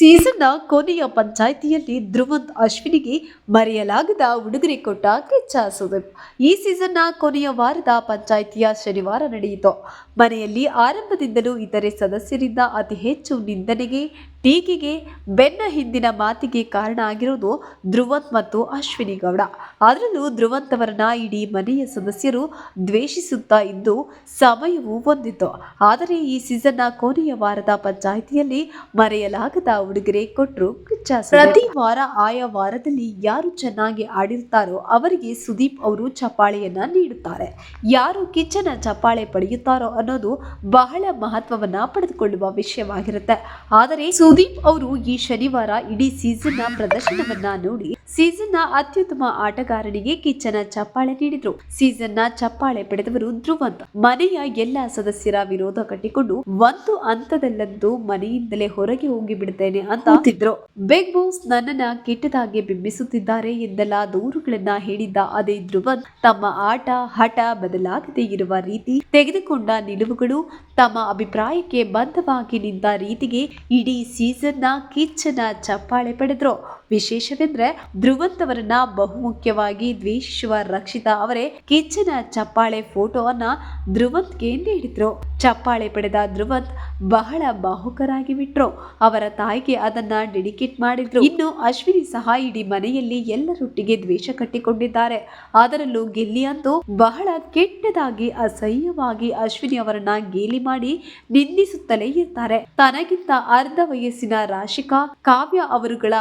ಸೀಸನ್ನ ಕೊನೆಯ ಪಂಚಾಯಿತಿಯಲ್ಲಿ ಧ್ರುವಂತ್ ಅಶ್ವಿನಿಗೆ ಮರೆಯಲಾಗದ ಉಡುಗೊರೆ ಕೊಟ್ಟ ಕಿಚ್ಚ ಸುದೀಪ್. ಈ ಸೀಸನ್ನ ಕೊನೆಯ ವಾರದ ಪಂಚಾಯಿತಿಯ ಶನಿವಾರ ನಡೆಯಿತು. ಮನೆಯಲ್ಲಿ ಆರಂಭದಿಂದಲೂ ಇತರೆ ಸದಸ್ಯರಿಂದ ಅತಿ ಹೆಚ್ಚು ನಿಂದನೆಗೆ ಟೀಕೆಗೆ ಬೆನ್ನ ಹಿಂದಿನ ಮಾತಿಗೆ ಕಾರಣ ಆಗಿರೋದು ಧ್ರುವಂತ್ ಮತ್ತು ಅಶ್ವಿನಿ ಗೌಡ ಅದರಲ್ಲೂ ಧ್ರುವಂತ್ ಅವರನ್ನ ಇಡೀ ಮನೆಯ ಸದಸ್ಯರು ದ್ವೇಷಿಸುತ್ತಾ ಇದ್ದು ಸಮಯವು ಬಂದಿತ್ತು ಆದರೆ ಈ ಸೀಸನ್ನ ಕೊನೆಯ ವಾರದ ಪಂಚಾಯಿತಿಯಲ್ಲಿ ಮರೆಯಲಾಗದ ಉಡುಗೊರೆ ಕೊಟ್ಟರು. ಪ್ರತಿ ವಾರ ಆಯಾ ವಾರದಲ್ಲಿ ಯಾರು ಚೆನ್ನಾಗಿ ಆಡಿರ್ತಾರೋ ಅವರಿಗೆ ಸುದೀಪ್ ಅವರು ಚಪ್ಪಾಳೆಯನ್ನ ನೀಡುತ್ತಾರೆ. ಯಾರು ಕಿಚ್ಚನ ಚಪ್ಪಾಳೆ ಪಡೆಯುತ್ತಾರೋ ಅನ್ನೋದು ಬಹಳ ಮಹತ್ವವನ್ನ ಪಡೆದುಕೊಳ್ಳುವ ವಿಷಯವಾಗಿರುತ್ತೆ. ಆದರೆ ಸುದೀಪ್ ಅವರು ಈ ಶನಿವಾರ ಇಡೀ ನ ಪ್ರದರ್ಶನವನ್ನ ನೋಡಿ ಸೀಸನ್ನ ಅತ್ಯುತ್ತಮ ಆಟಗಾರನಿಗೆ ಕಿಚ್ಚನ ಚಪ್ಪಾಳೆ ನೀಡಿದ್ರು. ಸೀಸನ್ನ ಚಪ್ಪಾಳೆ ಪಡೆದವರು ಧ್ರುವಂತ್. ಮನೆಯ ಎಲ್ಲ ಸದಸ್ಯರ ವಿರೋಧ ಕಟ್ಟಿಕೊಂಡು ಒಂದು ಹಂತದಲ್ಲಂತೂ ಮನೆಯಿಂದಲೇ ಹೊರಗೆ ಹೋಗಿ ಬಿಡ್ತೇನೆ ಅಂತ ಅಂತಿದ್ರು ಬಿಗ್ ಬಾಸ್ ನನ್ನನ್ನ ಕೆಟ್ಟದಾಗಿ ಬಿಂಬಿಸುತ್ತಿದ್ದಾರೆ ಎಂದೆಲ್ಲ ದೂರುಗಳನ್ನ ಹೇಳಿದ್ದ ಅದೇ ಧ್ರುವಂತ್ ತಮ್ಮ ಆಟ, ಹಠ ಬದಲಾಗದೆ ಇರುವ ರೀತಿ ತೆಗೆದುಕೊಂಡ ನಿಲುವುಗಳು ತಮ್ಮ ಅಭಿಪ್ರಾಯಕ್ಕೆ ಬದ್ಧವಾಗಿ ನಿಂತ ರೀತಿಗೆ ಇಡೀ ಸೀಸನ್ನ ಕಿಚ್ಚನ ಚಪ್ಪಾಳೆ ಪಡೆದ್ರು. ವಿಶೇಷವೆಂದ್ರೆ ಧ್ರುವಂತ್ ಅವರನ್ನ ಬಹುಮುಖ್ಯವಾಗಿ ದ್ವೇಷಿಸುವ ರಕ್ಷಿತಾ ಅವರೇ ಕಿಚ್ಚನ ಚಪ್ಪಾಳೆ ಫೋಟೋವನ್ನ ಧ್ರುವಂತ್ಗೆ ನೀಡಿದ್ರು. ಚಪ್ಪಾಳೆ ಪಡೆದ ಧ್ರುವಂತ್ ಬಹಳ ಬಾಹುಕರಾಗಿ ಬಿಟ್ರು ಅವರ ತಾಯಿಗೆ ಅದನ್ನ ಡೆಡಿಕೇಟ್ ಮಾಡಿದ್ರು. ಇನ್ನು ಅಶ್ವಿನಿ ಸಹ ಇಡೀ ಮನೆಯಲ್ಲಿ ಎಲ್ಲರೊಟ್ಟಿಗೆ ದ್ವೇಷ ಕಟ್ಟಿಕೊಂಡಿದ್ದಾರೆ. ಅದರಲ್ಲೂ ಗೆಲ್ಲಿ ಅಂತೂ ಬಹಳ ಕೆಟ್ಟದಾಗಿ, ಅಸಹ್ಯವಾಗಿ ಅಶ್ವಿನಿ ಅವರನ್ನ ಗೇಲಿ ಮಾಡಿ ನಿಂದಿಸುತ್ತಲೇ ಇರ್ತಾರೆ. ತನಗಿಂತ ಅರ್ಧ ವಯಸ್ಸಿನ ರಾಶಿಕಾ ಕಾವ್ಯ ಅವರುಗಳ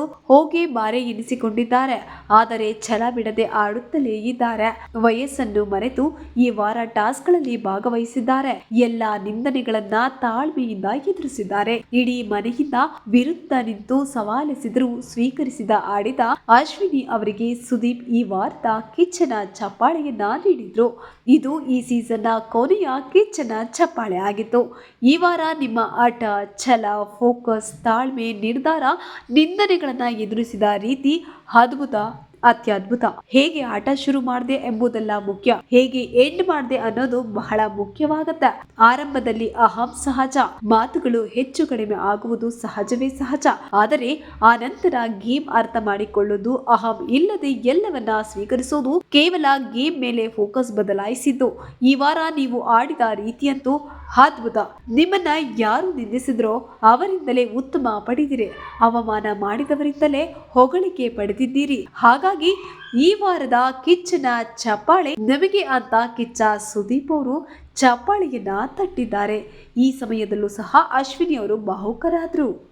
ಹೋಗಿ ಬಾರೆ ಎನಿಸಿಕೊಂಡಿದ್ದಾರೆ. ಆದರೆ ಛಲ ಬಿಡದೆ ಆಡುತ್ತಲೇ ಇದ್ದಾರೆ. ವಯಸ್ಸನ್ನು ಮರೆತು ಈ ವಾರ ಟಾಸ್ಕ್ಗಳಲ್ಲಿ ಭಾಗವಹಿಸಿದ್ದಾರೆ. ಎಲ್ಲಾ ನಿಂದನೆಗಳನ್ನ ತಾಳ್ಮೆಯಿಂದ ಎದುರಿಸಿದ್ದಾರೆ. ಇಡೀ ಮನೆಯಿಂದ ವಿರುದ್ಧ ನಿಂತು ಸವಾಲೆಸಿದ್ರು ಸ್ವೀಕರಿಸಿದ ಆಡಿದ ಅಶ್ವಿನಿ ಅವರಿಗೆ ಸುದೀಪ್ ಈ ವಾರದ ಕಿಚ್ಚನ ಚಪ್ಪಾಳೆಯನ್ನ ನೀಡಿದ್ರು. ಇದು ಈ ಸೀಸನ್ನ ಕೊನೆಯ ಕಿಚ್ಚನ ಚಪ್ಪಾಳೆ ಆಗಿತ್ತು. ಈ ವಾರ ನಿಮ್ಮ ಆಟ, ಛಲ, ಫೋಕಸ್, ತಾಳ್ಮೆ, ನಿರ್ಧಾರ ನಿಂದನೆಗಳನ್ನ ಎದುರಿಸಿದ ರೀತಿ ಅದ್ಭುತ, ಅತ್ಯದ್ಭುತ. ಹೇಗೆ ಆಟ ಶುರು ಮಾಡಿದೆ ಎಂಬುದೆಲ್ಲ ಮುಖ್ಯ. ಹೇಗೆ ಎಂಡ್ ಮಾಡಿದೆ ಅನ್ನೋದು ಬಹಳ ಮುಖ್ಯವಾಗತ್ತೆ. ಆರಂಭದಲ್ಲಿ ಅಹಂ ಸಹಜ. ಮಾತುಗಳು ಹೆಚ್ಚು ಕಡಿಮೆ ಆಗುವುದು ಸಹಜವೇ ಸಹಜ. ಆದರೆ ಆ ನಂತರ ಗೇಮ್ ಅರ್ಥ ಮಾಡಿಕೊಳ್ಳುವುದು ಅಹಂ ಇಲ್ಲದೆ ಎಲ್ಲವನ್ನ ಸ್ವೀಕರಿಸೋದು ಕೇವಲ ಗೇಮ್ ಮೇಲೆ ಫೋಕಸ್ ಬದಲಾಯಿಸಿದ್ದು. ಈ ವಾರ ನೀವು ಆಡಿದ ರೀತಿಯಂತೂ ಅದ್ಭುತ. ನಿಮ್ಮನ್ನ ಯಾರು ನಿಂದಿಸಿದ್ರೋ ಅವರಿಂದಲೇ ಉತ್ತಮ ಪಡೆದಿರಿ. ಅವಮಾನ ಮಾಡಿದವರಿಂದಲೇ ಹೊಗಳಿಕೆ ಪಡೆದಿದ್ದೀರಿ. ಹಾಗಾಗಿ ಈ ವಾರದ ಕಿಚ್ಚನ ಚಪ್ಪಾಳೆ ನಮಗೆ ಅಂತ ಕಿಚ್ಚ ಸುದೀಪ್ ಅವರು ಚಪ್ಪಾಳೆಯನ್ನ ತಟ್ಟಿದ್ದಾರೆ. ಈ ಸಮಯದಲ್ಲೂ ಸಹ ಅಶ್ವಿನಿ ಅವರು ಬಾಹುಕರಾದ್ರು.